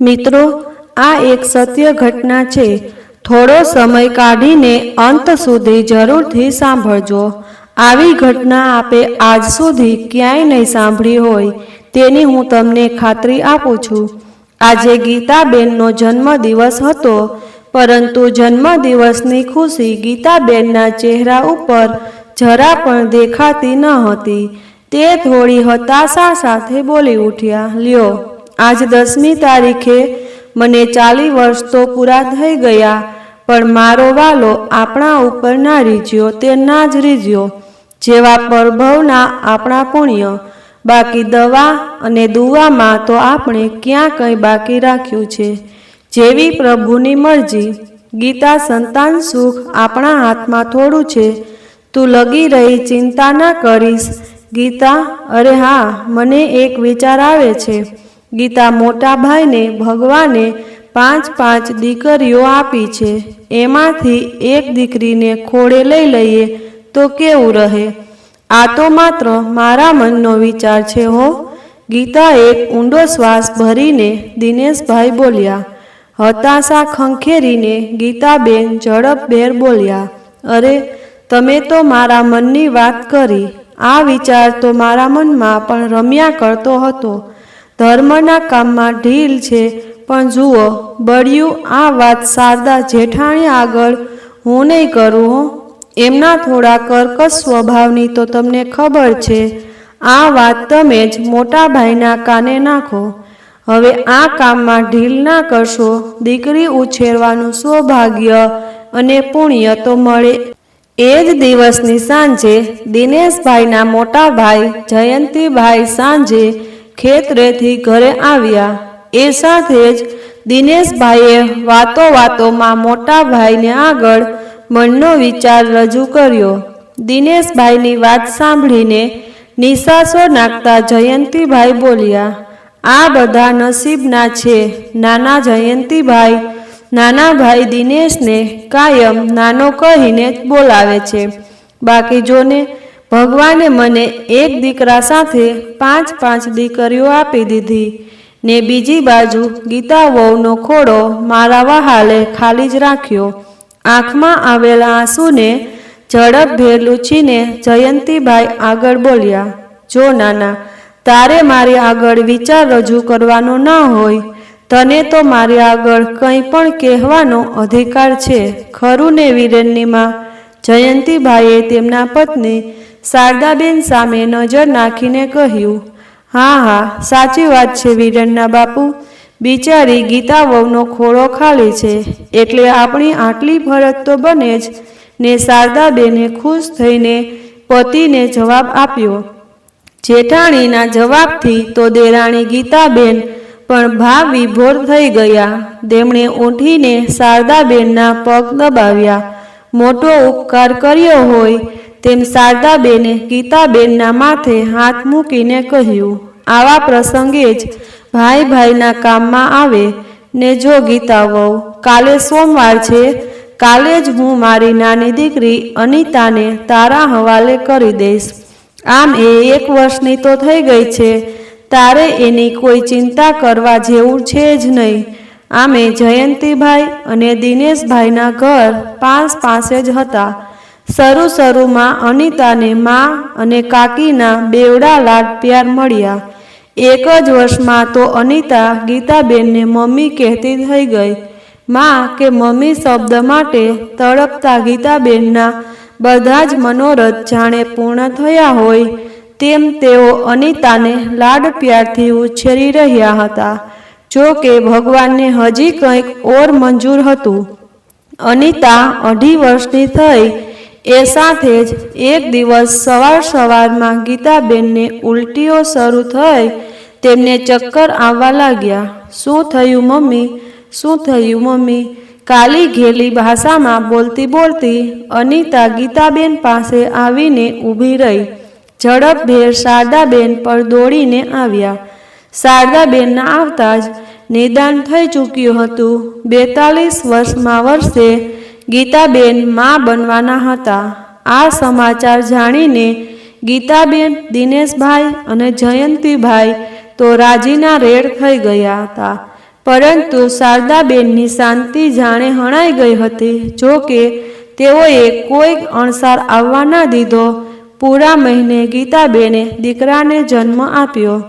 મિત્રો, આ એક સત્ય ઘટના છે. થોડો સમય કાઢીને અંત સુધી જરૂરથી સાંભળજો. આવી ઘટના આપે આજ સુધી ક્યાંય નહીં સાંભળી હોય તેની હું તમને ખાતરી આપું છું. આજે ગીતાબેનનો જન્મદિવસ હતો, પરંતુ જન્મદિવસની ખુશી ગીતાબેનના ચહેરા ઉપર જરા પણ દેખાતી ન હતી. તે થોડી હતાશા સાથે બોલી ઉઠ્યા, લ્યો આજ દસમી તારીખે મને ચાલી વર્ષ તો પૂરા થઈ ગયા, પણ મારો વાલો આપણા ઉપર ના રીજ્યો તે ના જ રીજ્યો જેવા પરભવના આપણા પુણ્ય, બાકી દવા અને દુવામાં તો આપણે ક્યાં કંઈ બાકી રાખ્યું છે. જેવી પ્રભુની મરજી, ગીતા સંતાન સુખ આપણા હાથમાં થોડું છે. તું લગી રહી ચિંતા ના કરીશ. ગીતા, અરે હા, મને એક વિચાર આવે છે. ગીતા મોટાભાઈને ભગવાને પાંચ પાંચ દીકરીઓ આપી છે. એમાંથી એક દીકરીને ખોળે લઈ લઈએ તો કેવું રહે? આ તો માત્ર મારા મનનો વિચાર છે હો. ગીતા એક ઊંડો શ્વાસ ભરીને દિનેશભાઈ બોલ્યા, હતાશા ખંખેરીને ગીતાબેન ઝડપભેર બોલ્યા, અરે, તમે તો મારા મનની વાત કરી. આ વિચાર તો મારા મનમાં પણ રમ્યા કરતો હતો. ધર્મના કામમાં ઢીલ છે. પણ જુઓ, બળ્યું આ વાત શારદા જેઠાણી આગળ, હું નહીં કરું હો. એમના થોડા કર્કશ સ્વભાવની તો તમને ખબર છે. આ વાત તમે જ મોટા ભાઈના કાને નાખો. હવે આ કામમાં ઢીલ ના કરશો. દીકરી ઉછેરવાનું સૌભાગ્ય અને પુણ્ય તો મળે. એ જ દિવસની સાંજે દિનેશભાઈના મોટા ભાઈ જયંતિભાઈ સાંજે ખેતરેથી ઘરે આવ્યા. એ સાથે જ દિનેશભાઈએ વાતો વાતોમાં મોટા ભાઈને આગળ મનનો વિચાર રજૂ કર્યો. દિનેશભાઈની વાત સાંભળીને નિશાસો નાખતા જયંતિભાઈ બોલ્યા, આ બધા નસીબના છે. નાના જયંતિભાઈ, નાના ભાઈ દિનેશને કાયમ નાનો કહીને જ બોલાવે છે. બાકી જોને ભગવાને મને એક દીકરા સાથે પાંચ પાંચ દીકરીઓ આપી દીધી ને બીજી બાજુ ગીતા વહુનો ખોડો મારા વહાલે ખાલી જ રાખ્યો. આંખમાં આવેલા આંસુને ઝડપભેર લૂછીને જયંતિભાઈ આગળ બોલ્યા, જો નાના, તારે મારી આગળ વિચાર રજૂ કરવાનો ન હોય, તને તો મારી આગળ કંઈ પણ કહેવાનો અધિકાર છે. ખરું ને વિરેનનીમાં જયંતિભાઈએ તેમના પત્ની શારદાબેન સામે નજર નાખીને કહ્યું, હા હા, સાચી વાત છે વિરણના બાપુ. બિચારી ગીતા વહુનો ખોળો ખાલી છે. એટલે આપણી આટલી ભરત તો બને જ. ને શારદાબેને ખુશ થઈને પતિને જવાબ આપ્યો, જેઠાણીના જવાબથી તો દેરાણી ગીતાબેન પણ ભાવ વિભોર થઈ ગયા. તેમણે ઊઠીને શારદાબેનના પગ દબાવ્યા. મોટો ઉપકાર કર્યો હોય તેમ શારદાબેને ગીતાબેનના માથે હાથ મૂકીને કહ્યું, આવા પ્રસંગે જ ભાઈ ભાઈના કામમાં આવે ને જો ગીતા વહુ, કાલે સોમવાર છે, કાલે જ હું મારી નાની દીકરી અનિતાને તારા હવાલે કરી દઈશ. આમ એ એક વર્ષની તો થઈ ગઈ છે, તારે એની કોઈ ચિંતા કરવા જેવું છે જ નહીં. આમે જયંતિભાઈ અને દિનેશભાઈના ઘર પાંચ પાસે જ હતા. શરૂ શરૂમાં અનિતાને મા અને કાકીના બેવડા લાડ પ્યાર મળ્યા. એક જ વર્ષમાં તો અનિતા ગીતાબેનને મમ્મી કહેતી થઈ ગઈ. માં કે મમ્મી શબ્દ માટે તડપતા ગીતાબેનના બધા જ મનોરથ જાણે પૂર્ણ થયા હોય તેમ તેઓ અનિતાને લાડ પ્યારથી ઉછેરી રહ્યા હતા. જો કે ભગવાનને હજી કંઈક ઓર મંજૂર હતું. અનિતા અઢી વર્ષની થઈ એ સાથે જ એક દિવસ સવાર સવારમાં ગીતાબેનને ઉલટીઓ શરૂ થઈ. તેમને ચક્કર આવવા લાગ્યા. શું થયું મમ્મી? શું થયું મમ્મી? કાલી ઘેલી ભાષામાં બોલતી બોલતી અનિતા ગીતાબેન પાસે આવીને ઊભી રહી. ઝડપભેર શારદાબેન પર દોડીને આવ્યા. શારદાબેનના આવતા જ નિદાન થઈ ચૂક્યું હતું. બેતાલીસ વર્ષમાં વર્ષે ગીતાબેન મા બનવાના હતા. આ સમાચાર જાણીને ગીતાબેન, દિનેશભાઈ અને જયંતિભાઈ તો રાજીના રેડ થઈ ગયા હતા. પરંતુ શારદાબેનની શાંતિ જાણે હણાઈ ગઈ હતી. જો કે, તેઓએ કોઈ અણસાર આવવા ના દીધો. પૂરા મહિને ગીતાબેને દીકરાને જન્મ આપ્યો.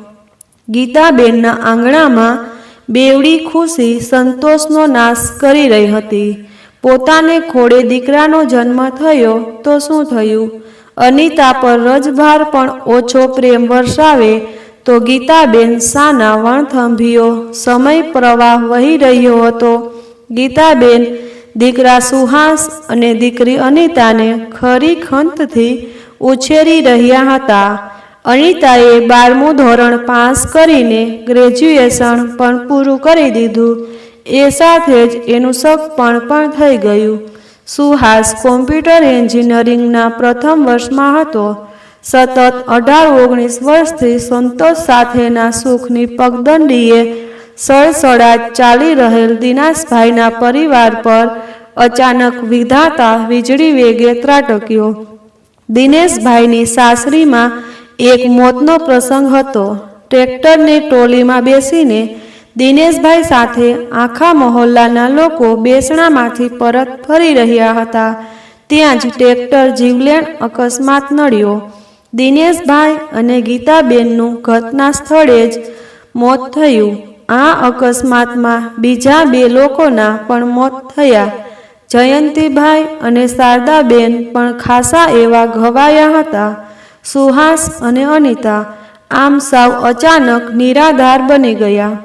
ગીતાબેનના આંગણામાં બેવડી ખુશી સંતોષનો નાશ કરી રહી હતી. પોતાને ખોડે દીકરાનો જન્મ થયો તો શું થયું? અનિતા પર રજભાર પણ ઓછો પ્રેમ વરસાવે તો ગીતાબેન સાના વણથંભીઓ સમય પ્રવાહ વહી રહ્યો હતો. ગીતાબેન દીકરા સુહાસ અને દીકરી અનિતાને ખરી ખંતથી ઉછેરી રહ્યા હતા. અનિતાએ બારમું ધોરણ પાસ કરીને ગ્રેજ્યુએશન પણ પૂરું કરી દીધું. એ સાથે જ એનું સગપણ પણ થઈ ગયું. સુહાસ કોમ્પ્યુટર એન્જિનિયરિંગના પ્રથમ વર્ષમાં હતો. સતત અઢાર ઓગણીસ વર્ષથી સંતોષ સાથેના સુખની પગદંડીએ સળસળાટ ચાલી રહેલ દિનાશભાઈના પરિવાર પર અચાનક વિધાતા વીજળી વેગે ત્રાટક્યો. દિનેશભાઈની સાસરીમાં એક મોતનો પ્રસંગ હતો. ટ્રેક્ટરની ટોલીમાં બેસીને દિનેશભાઈ સાથે આખા મહોલ્લાના લોકો બેસણામાંથી પરત ફરી રહ્યા હતા. ત્યાં જ ટ્રેક્ટર જીવલેણ અકસ્માત નડ્યો. દિનેશભાઈ અને ગીતાબેનનું ઘટના સ્થળે જ મોત થયું. આ અકસ્માતમાં બીજા બે લોકોના પણ મોત થયા. જયંતિભાઈ અને શારદાબેન પણ ખાસા એવા ઘવાયા હતા. સુહાસ અને અનિતા આમ સાવ અચાનક નિરાધાર બની ગયા.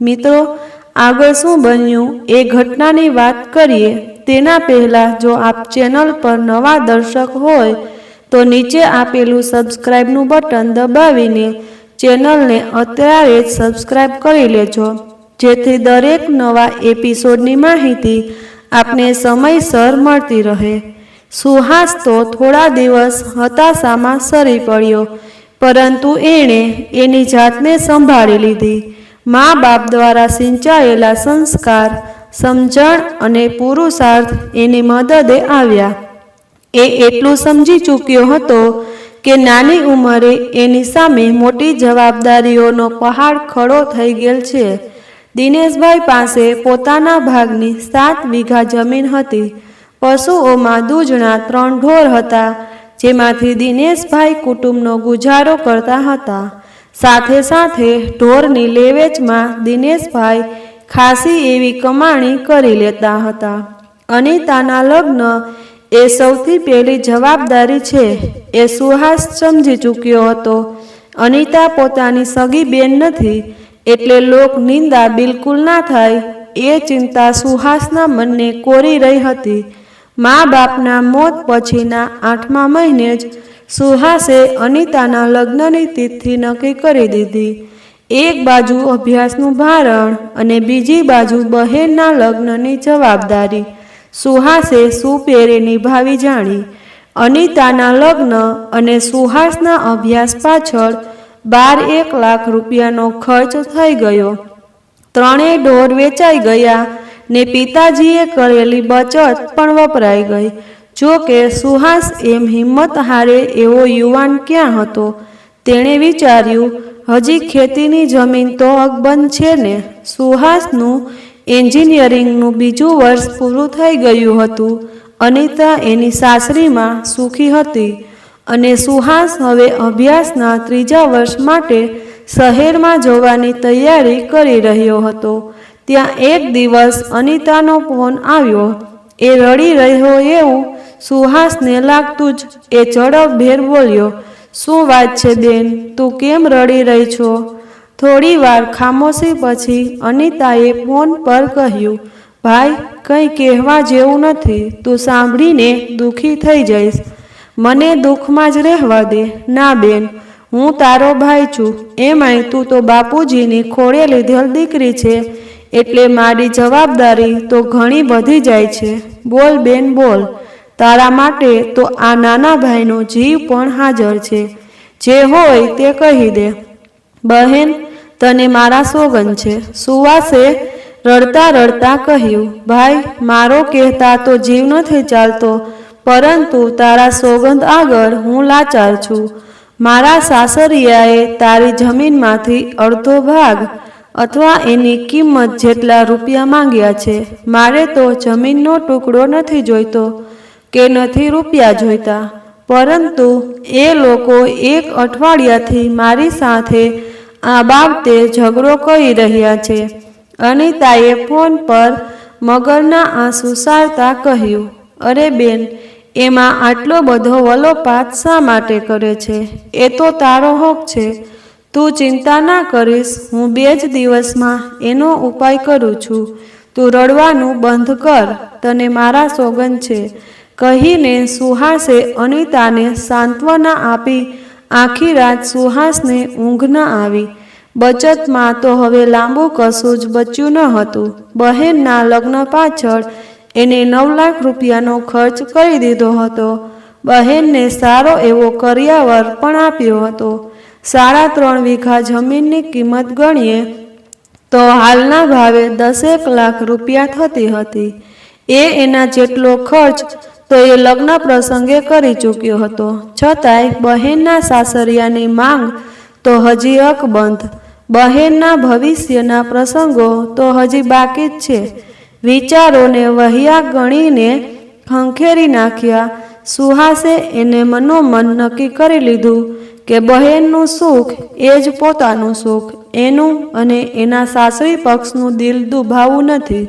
મિત્રો, આગળ શું બન્યું? એ ઘટનાની વાત કરીએ. તેના પહેલાં, જો આપ ચેનલ પર નવા દર્શક હોય, તો નીચે આપેલું સબસ્ક્રાઈબનું બટન દબાવીને ચેનલને અત્યારે જ સબસ્ક્રાઈબ કરી લેજો. જેથી દરેક નવા એપિસોડની માહિતી આપને સમયસર મળતી રહે. સુહાસ તો થોડા દિવસ હતાશામાં સરી પડ્યો, પરંતુ એણે એની જાતને સંભાળી લીધી. મા બાપ દ્વારા સિંચાયેલા સંસ્કાર, સમજણ અને પુરુષાર્થ એની મદદે આવ્યા. એ એટલું સમજી ચૂક્યો હતો કે નાની ઉંમરે એની સામે મોટી જવાબદારીઓનો પહાડ ખડો થઈ ગયેલ છે. દિનેશભાઈ પાસે પોતાના ભાગની સાત વીઘા જમીન હતી. પશુઓમાં દૂજણા ત્રણ ઢોર હતા, જેમાંથી દિનેશભાઈ કુટુંબનો ગુજારો કરતા હતા. સાથે સાથે ઢોરની લેવેચમાં દિનેશભાઈ ખાસી એવી કમાણી કરી લેતા હતા. અનિતાના લગ્ન એ સૌથી પહેલી જવાબદારી છે, એ સુહાસ સમજી ચૂક્યો હતો. અનિતા પોતાની સગી બેન નથી, એટલે લોક નિંદા બિલકુલ ના થાય, એ ચિંતા સુહાસના મનને કોરી રહી હતી. મા બાપના મોત પછીના આઠમા મહિને જ સુહાસે અનિતાના લગ્નની તિથિ નક્કી કરી દીધી. એક બાજુ અભ્યાસનું ભારણ અને બીજી બાજુ બહેનના લગ્નની જવાબદારી. સુહાસે સુપેરે નિભાવી જાણી. અનિતાના લગ્ન અને સુહાસના અભ્યાસ પાછળ બાર એક લાખ રૂપિયાનો ખર્ચ થઈ ગયો. ત્રણેય ઢોર વેચાઈ ગયા ને પિતાજીએ કરેલી બચત પણ વપરાઈ ગઈ. જો કે સુહાસ એમ હિંમત હારે એવો યુવાન ક્યાં હતો? તેણે વિચાર્યું, હજી ખેતીની જમીન તો અકબંધ છે ને. સુહાસનું એન્જિનિયરિંગનું બીજું વર્ષ પૂરું થઈ ગયું હતું. અનિતા એની સાસરીમાં સુખી હતી. અને સુહાસ હવે અભ્યાસના ત્રીજા વર્ષ માટે શહેરમાં જવાની તૈયારી કરી રહ્યો હતો. ત્યાં એક દિવસ અનિતાનો ફોન આવ્યો. એ રડી રહ્યો એવું સુહાસને લાગતું જ એ ઝડપભેર બોલ્યો, શું વાત છે બેન? તું કેમ રડી રહી છો? થોડી વાર ખામોશી પછી અનિતાએ ફોન પર કહ્યું, ભાઈ, કંઈ કહેવા જેવું નથી. તું સાંભળીને દુઃખી થઈ જઈશ. મને દુઃખમાં જ રહેવા દે. ના બેન, હું તારો ભાઈ છું. એમાંય તું તો બાપુજીની ખોળે લીધેલ દીકરી છે. એટલે મારી જવાબદારી તો ઘણી વધી જાય છે. બોલ બેન, બોલ. તારા માટે તો આ નાના ભાઈનો જીવ પણ હાજર છે. જે હોય તે કહી દે. બહેન, તને મારા સોગન છે. સુવાસે રડતા રડતા કહ્યું, ભાઈ, મારો કહેતા તો જીવ નથી ચાલતો, પરંતુ તારા સોગંદ આગળ હું લાચાર છું. મારા સાસરિયાએ તારી જમીનમાંથી અડધો ભાગ અથવા એની કિંમત જેટલા રૂપિયા માંગ્યા છે. મારે તો જમીનનો ટુકડો નથી જોઈતો. કે નથી રૂપિયા જોઈતા, પરંતુ એ લોકો એક અઠવાડિયાથી મારી સાથે આ બાબતે ઝઘડો કરી રહ્યા છે. અનિતાએ ફોન પર મગરના આંસુ સારતા કહ્યું, અરે બેન, એમાં આટલો બધો વલોપાત શા માટે કરે છે? એ તો તારો હક છે. તું ચિંતા ના કરીશ, હું બે જ દિવસમાં એનો ઉપાય કરું છું. તું રડવાનું બંધ કર, તને મારા સોગંદ છે. કહીને સુહાસે અનિતાને સાંત્વના આપી આખી રાત સુહાસને ઊંઘ ન આવી. બચતમાં તો હવે લાંબુ કશું જ બચ્યું ન હતું. બહેનના લગ્ન પાછળ એને નવ લાખ રૂપિયાનો ખર્ચ કરી દીધો હતો. બહેનને સારો એવો કર્યાવર પણ આપ્યો હતો. સાડા ત્રણ વીઘા જમીનની કિંમત ગણીએ તો હાલના ભાવે દસેક લાખ રૂપિયા થતી હતી. એ એના જેટલો ખર્ચ તો એ લગ્ન પ્રસંગે કરી ચૂક્યો હતો. છતાંય બહેનના સાસરિયાની માંગ તો હજી અકબંધ. બહેનના ભવિષ્યના પ્રસંગો તો હજી બાકી જ છે. વિચારોને વહિયા ગણીને ખંખેરી નાખ્યા. સુહાસે એને મનોમન નક્કી કરી લીધું કે બહેનનું સુખ એ જ પોતાનું સુખ. એનું અને એના સાસરી પક્ષનું દિલ દુભાવું નથી.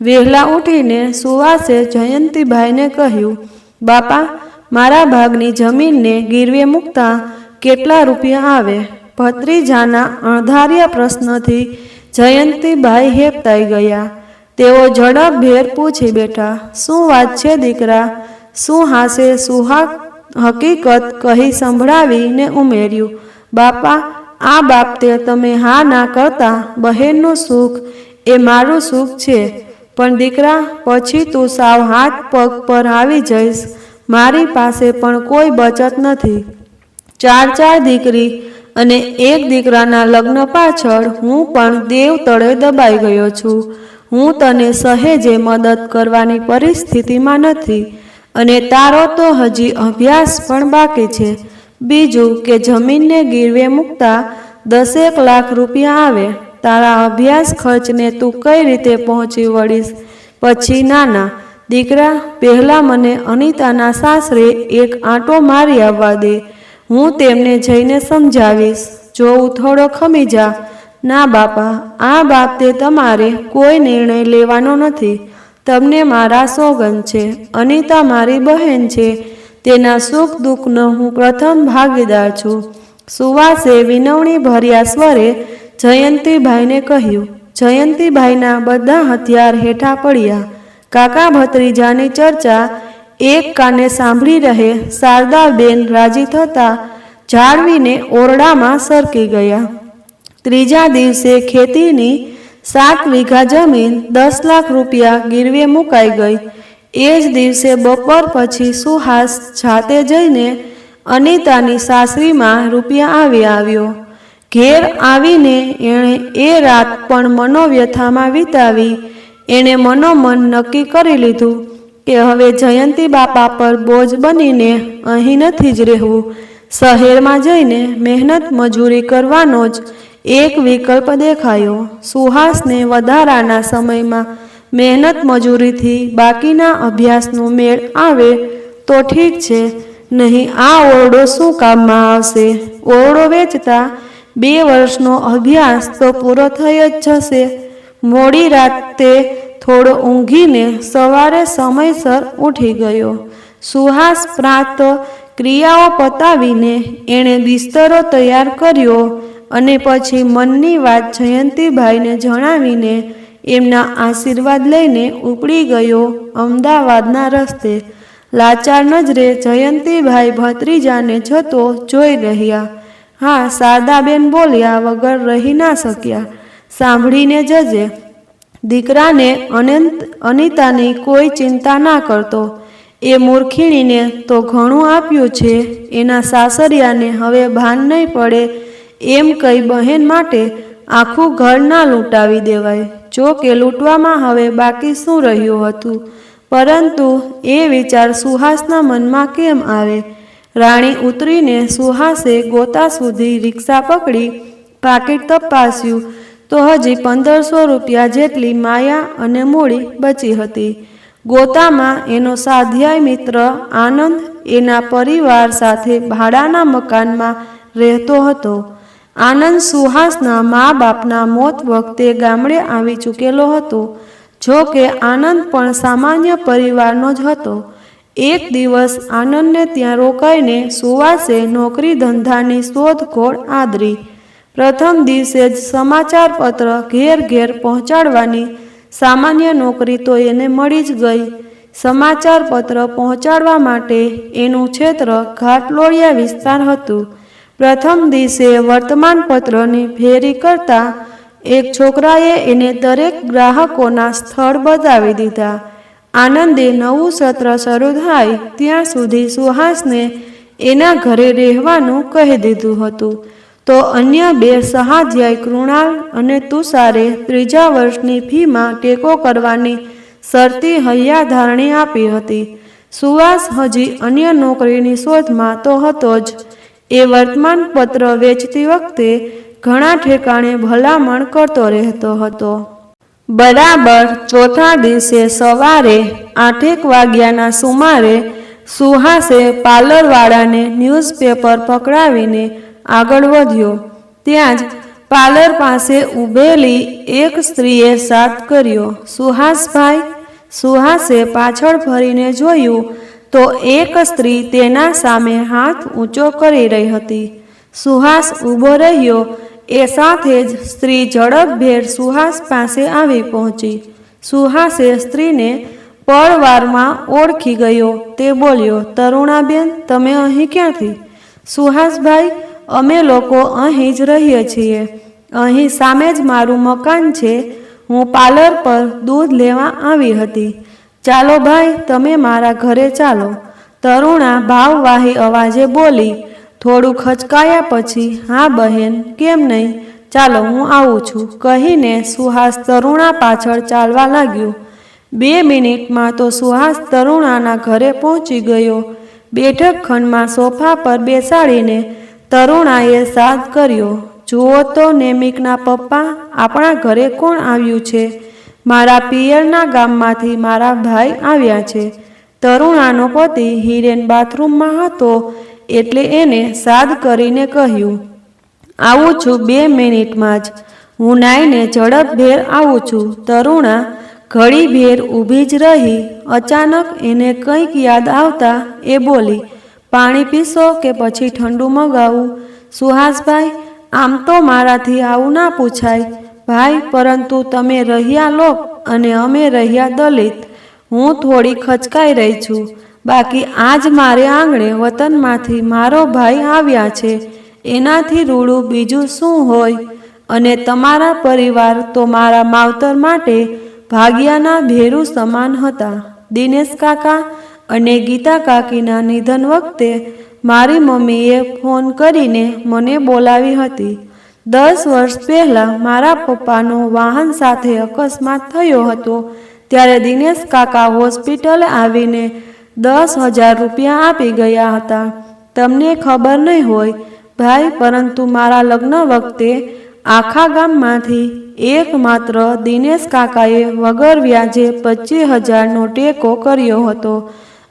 વહેલા ઉઠીને સુવાસે જયંતીભાઈને કહ્યું, બાપા, મારા ભાગની જમીનને ગીરવે મૂકતા કેટલા રૂપિયા આવે? ભત્રીજાના અણધાર્યા પ્રશ્નથી જયંતીભાઈ હેપતાઈ ગયા. તેઓ ઝડપભેર પૂછી બેઠા, શું વાત છે દીકરા? શું હાસે? સુહા હકીકત કહી સંભળાવીને ઉમેર્યું, બાપા, આ બાબતે તમે હા ના કરતા બહેનનું સુખ એ મારું સુખ છે. પણ દીકરા, પછી તું સાવ હાથ પગ પર આવી જઈશ. મારી પાસે પણ કોઈ બચત નથી. ચાર ચાર દીકરી અને એક દીકરાના લગ્ન પાછળ હું પણ દેવ તળે દબાઈ ગયો છું. હું તને સહેજે મદદ કરવાની પરિસ્થિતિમાં નથી અને તારો તો હજી અભ્યાસ પણ બાકી છે. બીજું કે જમીનને ગીરવે મૂકતા દસેક લાખ રૂપિયા આવે. તારા અભ્યાસ ખર્ચને તું કઈ રીતે પહોંચી વળીશ? પછી નાના, દીકરા, પહેલાં મને અનિતાના સાસરે એક આંટો મારી આવવા દે. હું તેમને જઈને સમજાવીશ. જોઉં થોડો ખમી જા. ના બાપા, આ બાબતે તમારે કોઈ નિર્ણય લેવાનો નથી. તમને મારા સોગંદ છે. અનિતા મારી બહેન છે. તેના સુખ દુઃખનો હું પ્રથમ ભાગીદાર છું. સુવાસે વિનવણી ભર્યા સ્વરે જયંતીભાઈને કહ્યું, જયંતીભાઈના બધા હથિયાર હેઠા પડ્યા. કાકા ભત્રીજાની ચર્ચા એક કાને સાંભળી રહે શારદાબેન રાજી થતા જાળવીને ઓરડામાં સરકી ગયા. ત્રીજા દિવસે ખેતીની સાત વીઘા જમીન દસ લાખ રૂપિયા ગીરવે મુકાઈ ગઈ. એ જ દિવસે બપોર પછી સુહાસ જાતે જઈને અનિતાની સાસરીમાં રૂપિયા આવી આવ્યો. ઘેર આવીને એણે એ રાત પણ મનોવ્યથામાં વિતાવી. એણે મનોમન નક્કી કરી લીધું કે હવે જયંતી બાપા પર બોજ બનીને અહીં નથી જ રહેવું. શહેરમાં જઈને મહેનત મજૂરી કરવાનો જ એક વિકલ્પ દેખાયો. સુહાસને વધારાના સમયમાં મહેનત મજૂરીથી બાકીના અભ્યાસનો મેળ આવે તો ઠીક છે, નહીં આ ઓરડો શું કામમાં આવશે? ઓરડો વેચતા બે વર્ષનો અભ્યાસ તો પૂરો થઈ જ જશે. મોડી રાતે થોડો ઊંઘીને સવારે સમયસર ઉઠી ગયો. સુહાસ પ્રાત ક્રિયાઓ પતાવીને એણે બિસ્તરો તૈયાર કર્યો અને પછી મનની વાત જયંતીભાઈને જણાવીને એમના આશીર્વાદ લઈને ઉપડી ગયો અમદાવાદના રસ્તે. લાચાર નજરે જયંતીભાઈ ભત્રીજાને જતો જોઈ રહ્યા. હા શારદાબેન બોલ્યા વગર રહી ના શક્યા. સાંભળીને જજે, દીકરાને અનંત, અનિતાની કોઈ ચિંતા ના કરતો. એ મૂર્ખીણીને તો ઘણું આપ્યું છે, એના સાસરિયાને હવે ભાન નહીં પડે, એમ કઈ બહેન માટે આખું ઘર ના લૂંટાવી દેવાય. જો કે લૂંટવામાં હવે બાકી શું રહ્યું હતું? પરંતુ એ વિચાર સુહાસના મનમાં કેમ આવે? રાણી ઉતરીને સુહાસે ગોતા સુધી રિક્ષા પકડી, પાકીટ તપાસ્યું. તો હજી પંદરસો રૂપિયા જેટલી માયા અને મૂડી બચી હતી. ગોતામાં એનો સાધ્યાય મિત્ર આનંદ એના પરિવાર સાથે ભાડાના મકાનમાં રહેતો હતો. આનંદ સુહાસના મા બાપના મોત વખતે ગામડે આવી ચૂકેલો હતો જો કે આનંદ પણ સામાન્ય પરિવારનો જ હતો. એક દિવસ આનંદને ત્યાં રોકાઈને સુવાસે નોકરી ધંધાની શોધખોળ આદરી. પ્રથમ દિવસે જ સમાચાર પત્ર ઘેર ઘેર પહોંચાડવાની સામાન્ય નોકરી તો એને મળી જ ગઈ. સમાચાર પત્ર પહોંચાડવા માટે એનું ક્ષેત્ર ઘાટલોડિયા વિસ્તાર હતું. પ્રથમ દિવસે વર્તમાનપત્રની ફેરી કરતા એક છોકરાએ એને દરેક ગ્રાહકોના સ્થળ બતાવી દીધા. આનંદે નવું સત્ર શરૂ થાય ત્યાં સુધી સુહાસને એના ઘરે રહેવાનું કહી દીધું હતું. તો અન્ય બે સહાધ્યાય કૃણાલ અને તુષારે ત્રીજા વર્ષની ફીમાં ટેકો કરવાની શરતી હૈયાધારણી આપી હતી. સુવાસ હજી અન્ય નોકરીની શોધમાં તો હતો જ. એ વર્તમાન પત્ર વેચતી વખતે ઘણા ઠેકાણે ભલામણ કરતો રહેતો હતો. બરાબર ચોથા દિવસે સવારે આઠેક વાગ્યાના સુમારે સુહાસે પાર્લરવાળાને ન્યૂઝપેપર પકડાવીને આગળ વધ્યો. ત્યાં જ પાર્લર પાસે ઊભેલી એક સ્ત્રીએ સાથ કર્યો. સુહાસભાઈ, સુહાસે પાછળ ફરીને જોયું તો એક સ્ત્રી તેના સામે હાથ ઊંચો કરી રહી હતી. સુહાસ ઊભો રહ્યો એ સાથે જ સ્ત્રી ઝડપભેર સુહાસ પાસે આવી પહોંચી. સુહાસે સ્ત્રીને પળવારમાં ઓળખી ગયો. તે બોલ્યો, તરુણાબેન, તમે અહીં ક્યાંથી? સુહાસભાઈ, અમે લોકો અહીં જ રહીએ છીએ. અહીં સામે જ મારું મકાન છે. હું પાર્લર પર દૂધ લેવા આવી હતી. ચાલો ભાઈ, તમે મારા ઘરે ચાલો. તરુણા ભાવવાહી અવાજે બોલી થોડું ખચકાયા પછી, હા, બહેન, કેમ નહીં? ચાલો, હું આવું છું. કહીને સુહાસ તરુણા પાછળ ચાલવા લાગ્યું. બે મિનિટમાં તો સુહાસ તરુણાના ઘરે પહોંચી ગયો. બેઠક ખંડમાં સોફા પર બેસાડીને તરુણાએ સાદ કર્યો, જુઓ તો નેમિકના પપ્પા, આપણા ઘરે કોણ આવ્યું છે? મારા પિયરના ગામમાંથી મારા ભાઈ આવ્યા છે. તરુણાનો પતિ હિરેન બાથરૂમમાં હતો. એટલે એને સાદ કરીને કહ્યું, આવું છું બે મિનિટમાં જ. હું નાઈને ઝડપભેર આવું છું. તરુણા ઘડી ભેર ઊભી જ રહી. અચાનક એને કંઈક યાદ આવતા એ બોલી, પાણી પીશો કે પછી ઠંડુ મગાવું? સુહાસભાઈ, આમ તો મારાથી આવું ના પૂછાય. ભાઈ, પરંતુ તમે રહ્યા લોક અને અમે રહ્યા દલિત. હું થોડી ખચકાઈ રહી છું. બાકી આજ મારે આંગણે વતનમાંથી મારો ભાઈ આવ્યા છે. એનાથી રૂડું બીજું શું હોય? અને તમારા પરિવાર તો મારા માવતર માટે ભાગ્યાના ભેરું સમાન હતા. દિનેશ કાકા અને ગીતા કાકીના નિધન વખતે મારી મમ્મીએ ફોન કરીને મને બોલાવી હતી. દસ વર્ષ પહેલાં મારા પપ્પાનો વાહન સાથે અકસ્માત થયો હતો. ત્યારે દિનેશ કાકા હોસ્પિટલ આવીને દસ હજાર રૂપિયા આપી ગયા હતા. તમને ખબર નહીં હોય, ભાઈ, પરંતુ મારા લગ્ન વખતે આખા ગામમાંથી એકમાત્ર દિનેશ કાકાએ વગર વ્યાજે પચીસ હજારનો ટેકો કર્યો હતો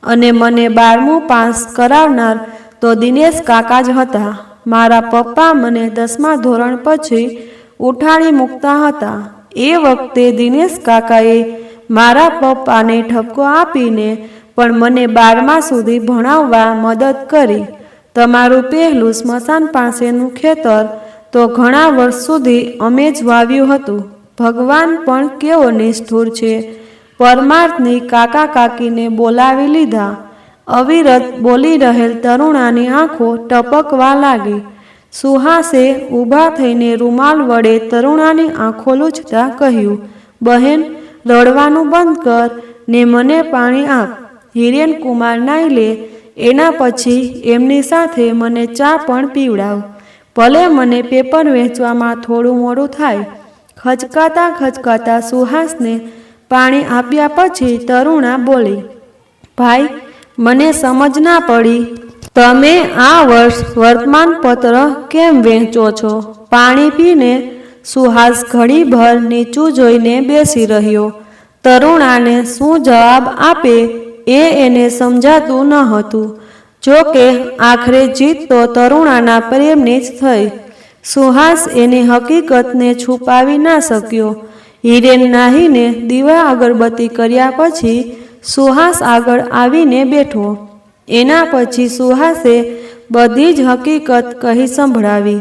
અને મને બારમું પાસ કરાવનાર તો દિનેશ કાકા જ હતા. મારા પપ્પા મને દસમા ધોરણ પછી ઉઠાણી મૂકતા હતા. એ વખતે દિનેશ કાકાએ મારા પપ્પાને ઠપકો આપીને પણ મને બારમા સુધી ભણાવવા મદદ કરી. તમારું પહેલું સ્મશાન પાસેનું ખેતર તો ઘણા વર્ષ સુધી અમે જ વાવ્યું હતું. ભગવાન પણ કેવો નિષ્ઠુર છે. પરમાર્થની કાકા કાકીને બોલાવી લીધા. અવિરત બોલી રહેલ તરુણાની આંખો ટપકવા લાગી. સુહાસે ઊભા થઈને રૂમાલ વડે તરુણાની આંખો લૂછતા કહ્યું, બહેન, રડવાનું બંધ કર ને મને પાણી આપ. હિરેન કુમાર નાઈ લે એના પછી એમની સાથે મને ચા પણ પીવડાવ. ભલે મને પેપર વેચવામાં થોડું મોડું થાય, ખચકાતા ખચકાતા સુહાસને પાણી આપ્યા પછી તરુણા બોલી, ભાઈ, મને સમજ ના પડી. તમે આ વર્ષ વર્તમાનપત્ર કેમ વેચો છો? પાણી પીને સુહાસ ઘડીભર નીચું જોઈને બેસી રહ્યો. તરુણાને શું જવાબ આપે એ એને સમજાતું ન હતું. જો કે આખરે જીત તો તરુણાના પ્રેમની જ થઈ. સુહાસ એની હકીકતને છુપાવી ના શક્યો. હિરેન નાહીને દીવા અગરબત્તી કર્યા પછી સુહાસ આગળ આવીને બેઠો. એના પછી સુહાસે બધી જ હકીકત કહી સંભળાવી.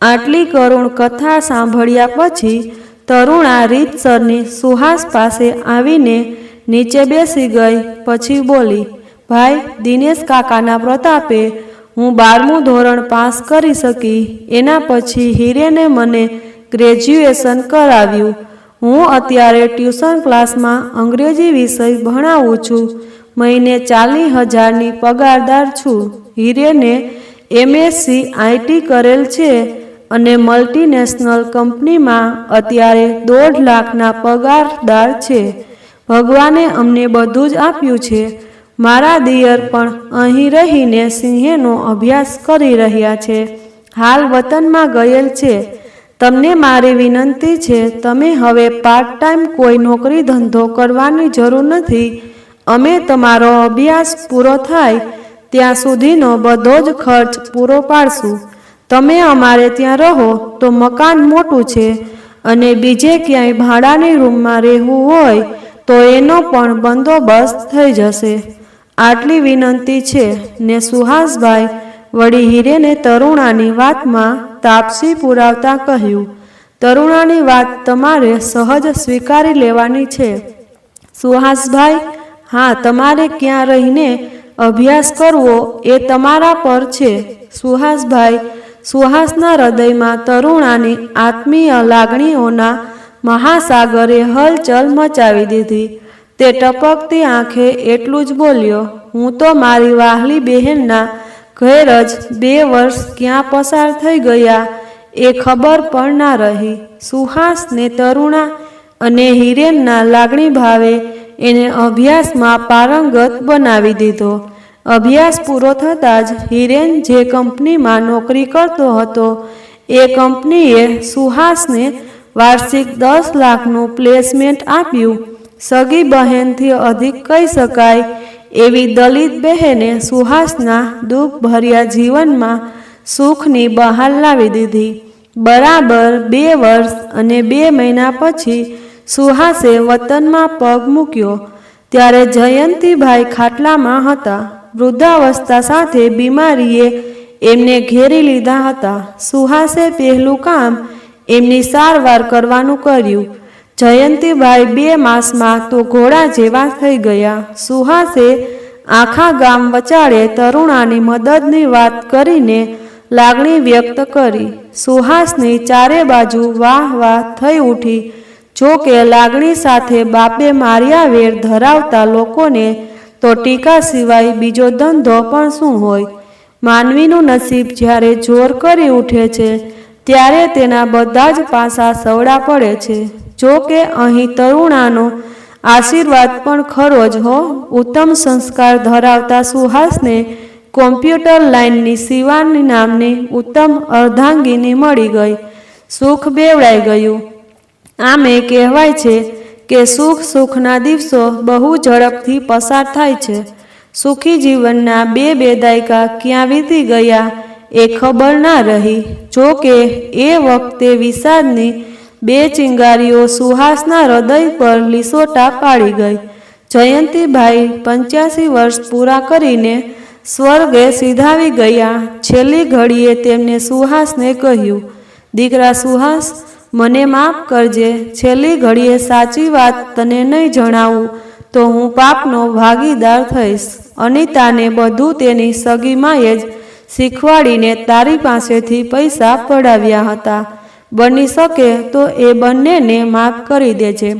આટલી કરુણ કથા સાંભળ્યા પછી તરુણા રીતસરની સુહાસ પાસે આવીને નીચે બેસી ગઈ, પછી બોલી, ભાઈ, દિનેશ કાકાના પ્રતાપે હું બારમું ધોરણ પાસ કરી શકી, એના પછી હિરેને મને ગ્રેજ્યુએશન કરાવ્યું. હું અત્યારે ટ્યુશન ક્લાસમાં અંગ્રેજી વિષય ભણાવું છું, મહિને ચાલીસ હજારની પગારદાર છું. હિરેને એમએસસી આઈટી કરેલ છે અને મલ્ટીનેશનલ કંપનીમાં અત્યારે દોઢ લાખના પગારદાર છે. ભગવાને અમને બધું જ આપ્યું છે. મારા દિયર પણ અહીં રહીને સિંહેનો અભ્યાસ કરી રહ્યા છે. હાલ વતનમાં ગયેલ છે. તમને મારી વિનંતી છે, તમે હવે પાર્ટ ટાઈમ કોઈ નોકરી ધંધો કરવાની જરૂર નથી. અમે તમારો અભ્યાસ પૂરો થાય, ત્યાં સુધીનો બધો જ ખર્ચ પૂરો પાડશું. તમે અમારે ત્યાં રહો, તો મકાન મોટું છે. અને બીજે ક્યાંય ભાડાની રૂમમાં રહેવું હોય તો એનો પણ બંદોબસ્ત થઈ જશે. આટલી વિનંતી છે ને સુહાસભાઈ વળી હીરેને તરુણાની વાતમાં તાપસી પુરાવતા કહ્યું, તરુણાની વાત તમારે સહજ સ્વીકારી લેવાની છે. સુહાસભાઈ, હા, તમારે ક્યાં રહીને અભ્યાસ કરવો એ તમારા પર છે. સુહાસભાઈ, સુહાસના હૃદયમાં તરુણાની આત્મીય લાગણીઓના મહાસાગરે હલચલ મચાવી દીધી. તે ટપકતી આંખે એટલું જ બોલ્યો, હું તો મારી વાહલી બહેનના ઘેર જ બે વર્ષ ક્યાં પસાર થઈ ગયા, એ ખબર પણ ના રહી. સુહાસ ને તરુણા અને હિરેનના લાગણી ભાવે એને અભ્યાસમાં પારંગત બનાવી દીધો. અભ્યાસ પૂરો થતાં જ હિરેન જે કંપનીમાં નોકરી કરતો હતો, એ કંપનીએ સુહાસને વાર્ષિક દસ લાખનું પ્લેસમેન્ટ આપ્યું. સગી બહેનથી અધિક કહી શકાય, એવી દલિત બહેને સુહાસના દુઃખભર્યા જીવનમાં સુખની બહાર લાવી દીધી. બરાબર બે વર્ષ અને બે મહિના પછી સુહાસે વતનમાં પગ મૂક્યો. ત્યારે જયંતીભાઈ ખાટલામાં હતા. વૃદ્ધાવસ્થા સાથે બીમારીએ એમને ઘેરી લીધા હતા. સુહાસે પહેલું કામ એમની સારવાર કરવાનું કર્યું. જયંતીભાઈ બે માસમાં તો ઘોડા જેવા થઈ ગયા. સુહાસે આખા ગામ વચાળે તરુણાની મદદની વાત કરીને લાગણી વ્યક્ત કરી. સુહાસની ચારે બાજુ વાહ વાહ થઈ ઉઠી. જો કે લાગણી સાથે બાપે માર્યા વેર ધરાવતા લોકોને તો ટીકા સિવાય બીજો ધંધો પણ શું હોય? માનવીનું નસીબ જ્યારે જોર કરી ઉઠે છે ત્યારે તેના બધા જ પાસા સવડા પડે છે. જો કે અહીં તરુણાનો આશીર્વાદ પણ ખરો જ હો. ઉત્તમ સંસ્કાર ધરાવતા સુહાસને કોમ્પ્યુટર લાઇનની શિવાની નામની ઉત્તમ અર્ધાંગીની મળી ગઈ. સુખ બેવડાઈ ગયું. આમે કહેવાય છે કે સુખ સુખના દિવસો બહુ ઝડપથી પસાર થાય છે. સુખી જીવનના બે બે દાયકા ક્યાં વીતી ગયા? એ ખબર ના રહી. જો કે એ વખતે વિષાદની બે ચિંગારીઓ સુહાસના હૃદય પર લીસોટા પાડી ગઈ. જયંતીભાઈ પંચ્યાસી વર્ષ પૂરા કરીને સ્વર્ગે સીધાવી ગયા. છેલ્લી ઘડીએ તેમને સુહાસને કહ્યું, દીકરા સુહાસ, મને માફ કરજે. છેલ્લી ઘડીએ સાચી વાત તને નહીં જણાવું, તો હું પાપનો ભાગીદાર થઈશ. અનિતાને બધું તેની સગીમાએ જ શીખવાડીને તારી પાસેથી પૈસા પડાવ્યા હતા. બની શકે તો એ બંનેને માફ કરી દેજે.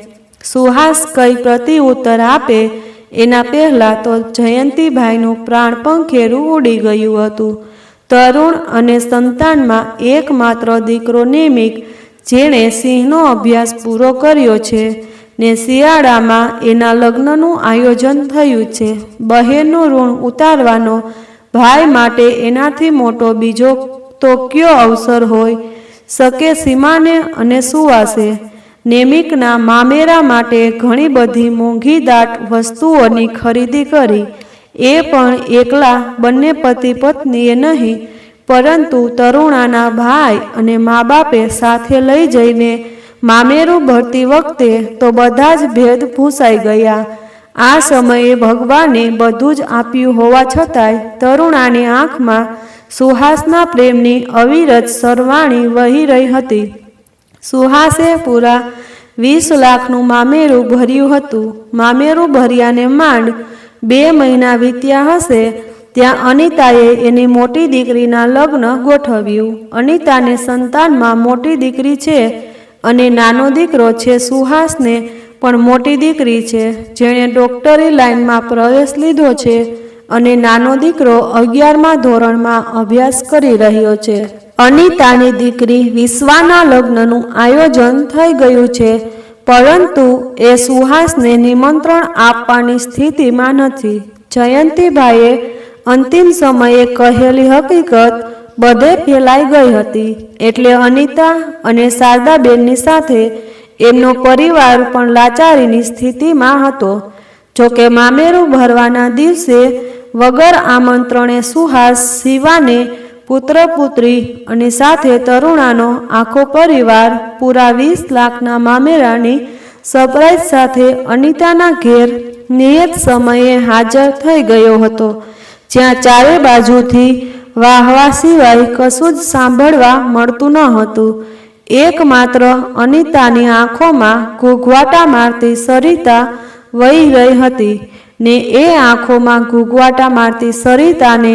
સુહાસ કઈ પ્રતિ ઉત્તર આપે, એના પહેલાં તો જયંતીભાઈનું પ્રાણ પંખેરું ઉડી ગયું હતું. તરુણ અને સંતાનમાં એકમાત્ર દીકરો નિમિક, જેણે સિંહનો અભ્યાસ પૂરો કર્યો છે ને શિયાળામાં એના લગ્નનું આયોજન થયું છે. બહેનનું ઋણ ઉતારવાનો ભાઈ માટે એનાથી મોટો બીજો તો કયો અવસર હોય? શકે સીમાને અને સુવાસે. નેમિકના મામેરા માટે ઘણી બધી મોંઘી દાટ વસ્તુઓની ખરીદી કરી. એ પણ એકલા બંને પતિ પત્નીએ નહીં, પરંતુ તરુણાના ભાઈ અને મા બાપે સાથે લઈ જઈને મામેરું ભરતી વખતે તો બધા જ ભેદ ભૂસાઈ ગયા. આ સમયે ભગવાને બધું જ આપ્યું હોવા છતાંય તરુણાની આંખમાં સુહાસના પ્રેમની અવિરત સરવાણી વહી રહી હતી. સુહાસે પૂરા વીસ લાખનું મામેરું ભર્યું હતું. મામેરું ભર્યાને માંડ બે મહિના વીત્યા હશે ત્યાં અનિતાએ એની મોટી દીકરીના લગ્ન ગોઠવ્યું. અનિતાને સંતાનમાં મોટી દીકરી છે અને નાનો દીકરો છે સુહાસને પણ મોટી દીકરી છે, જેણે ડોક્ટરી લાઇનમાં પ્રવેશ લીધો છે અને નાનો દીકરો અગિયારમા ધોરણમાં અભ્યાસ કરી રહ્યો છે. અનિતાની દીકરી વિશ્વાના લગ્નનું આયોજન થઈ ગયું છે, પરંતુ એ સુહાસને નિમંત્રણ આપવાની સ્થિતિમાં નથી. જયંતિભાઈએ અંતિમ સમયે કહેલી હકીકત બધે ફેલાઈ ગઈ હતી, એટલે અનિતા અને શારદાબેનની સાથે એમનો પરિવાર પણ લાચારીની સ્થિતિમાં હતો. જોકે મામેરું ભરવાના દિવસે વગર આમંત્રણે સુહાસ શિવાને પુત્ર, પુત્રી અને સાથે તરુણાનો આખો પરિવાર પૂરા વીસ લાખના મામેરાની સરપ્રાઈઝ સાથે અનિતાના ઘેર નિયત સમયે હાજર થઈ ગયો હતો. જ્યાં ચારે બાજુથી વાહવા સિવાય કશું જ સાંભળવા મળતું ન હતું. એકમાત્ર અનિતાની આંખોમાં ઘૂઘવાટા મારતી સરિતા વહી રહી હતી ને એ આંખોમાં ઘૂઘવાટા મારતી સરિતાને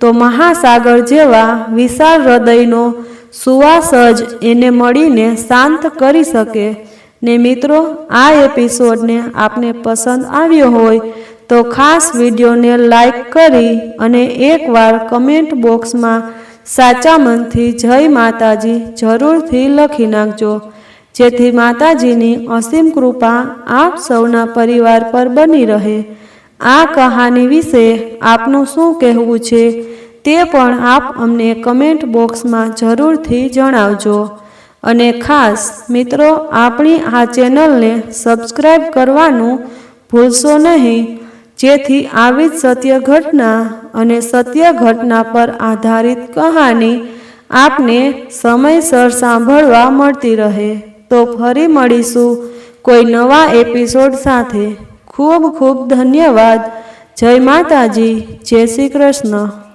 તો મહાસાગર જેવા વિશાળ હૃદયનો સુવાસ જ એને મળીને શાંત કરી શકે. ને મિત્રો, આ એપિસોડને આપને પસંદ આવ્યો હોય તો ખાસ વિડીયોને લાઈક કરી અને એકવાર કમેન્ટ બોક્સમાં સાચા મનથી જય માતાજી જરૂરથી લખી નાખજો. જેથી માતાજીની અસીમ કૃપા આપ સૌના પરિવાર પર બની રહે. આ કહાની વિશે આપનું શું કહેવું છે તે પણ આપ અમને કમેન્ટ બોક્સમાં જરૂરથી જણાવજો. અને ખાસ મિત્રો, આપણી આ ચેનલને સબસ્ક્રાઈબ કરવાનું ભૂલશો નહીં. જેથી આવી જ સત્ય ઘટના અને સત્ય ઘટના પર આધારિત કહાની આપને સમયસર સાંભળવા મળતી રહે. તો ફરી મળીશું કોઈ નવા એપિસોડ સાથે. ખૂબ ખૂબ ધન્યવાદ. જય માતાજી. જય શ્રી કૃષ્ણ.